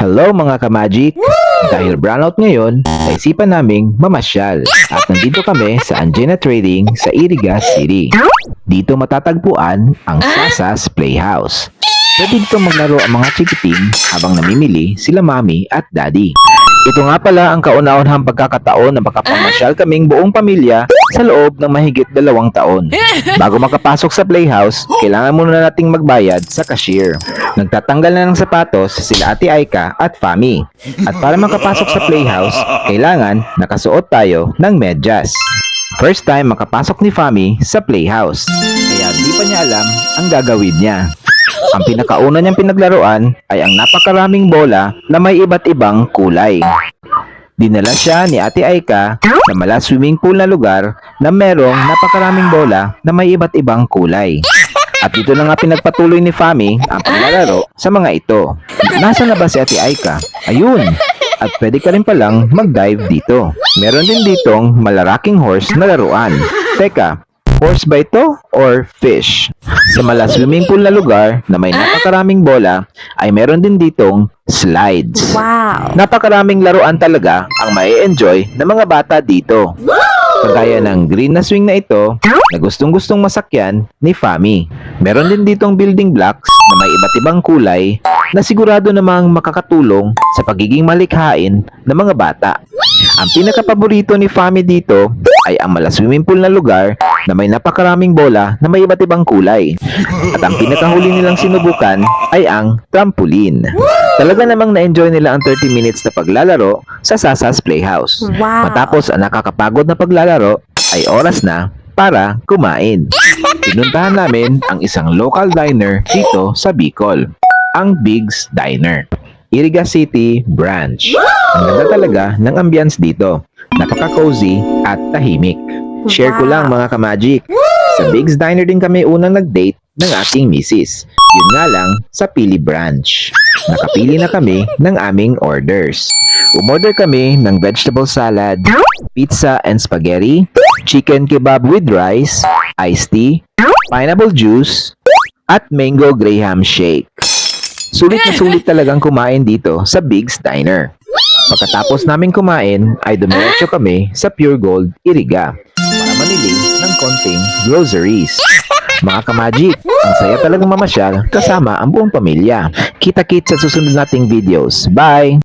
Hello mga kamagic! Dahil brownout ngayon, naisipan naming mamasyal at nandito kami sa Anjena Trading sa Iriga City. Dito matatagpuan ang Sasas Playhouse. Pwede dito maglaro ang mga chikiting habang namimili sila mami at daddy. Ito nga pala ang kauna-unahang pagkakataon na makapamasyal kaming buong pamilya sa loob ng mahigit dalawang taon. Bago makapasok sa playhouse, kailangan muna nating magbayad sa cashier. Nagtatanggal na ng sapatos sila Ate Aika at Fami. At para makapasok sa playhouse, kailangan nakasuot tayo ng medyas. First time makapasok ni Fami sa playhouse. Kaya di pa niya alam ang gagawin niya. Ang pinakauna niyang pinaglaruan ay ang napakaraming bola na may iba't ibang kulay. Dinala siya ni Ate Aika sa mala swimming pool na lugar na merong napakaraming bola na may iba't ibang kulay. At dito na nga pinagpatuloy ni Fami ang paglalaro sa mga ito. Nasa na ba si Ate Aika? Ayun! At pwede ka rin palang mag-dive dito. Meron din ditong malaraking horse na laruan. Teka, horse ba ito or fish? Sa mala swimming pool na lugar na may napakaraming bola ay meron din ditong slides. Wow! Napakaraming laruan talaga ang mai enjoy ng mga bata dito. Kagaya ng green na swing na ito na gustong-gustong masakyan ni Fami. Meron din ditong building blocks na may iba't ibang kulay na sigurado namang makakatulong sa pagiging malikhain ng mga bata. Ang pinakapaborito ni Fami dito ay ang mala swimming pool na lugar na may napakaraming bola na may iba't ibang kulay. At ang pinakahuli nilang sinubukan ay ang trampoline. Talaga namang na-enjoy nila ang 30 minutes na paglalaro sa Sasas Playhouse. Wow! Matapos ang nakakapagod na paglalaro, ay oras na para kumain. Pinuntahan namin ang isang local diner dito sa Bicol, ang Big's Diner. Iriga City Branch. Ang ganda talaga ng ambience dito. Napaka-cozy at tahimik. Share ko lang mga kamagic. Sa Big's Diner din kami unang nag-date ng aking misis. Yun nga lang sa Pili Branch. Nakapili na kami ng aming orders. Umorder kami ng vegetable salad, pizza and spaghetti, chicken kebab with rice, iced tea, pineapple juice, at mango graham shake. Sulit na sulit talagang kumain dito sa Big's Diner. Pagkatapos namin kumain, ay dumiretso kami sa Pure Gold Iriga para manili ng konting groceries. Mga kamagic, ang saya talagang mamasyal kasama ang buong pamilya. Kita-kits sa susunod nating videos. Bye!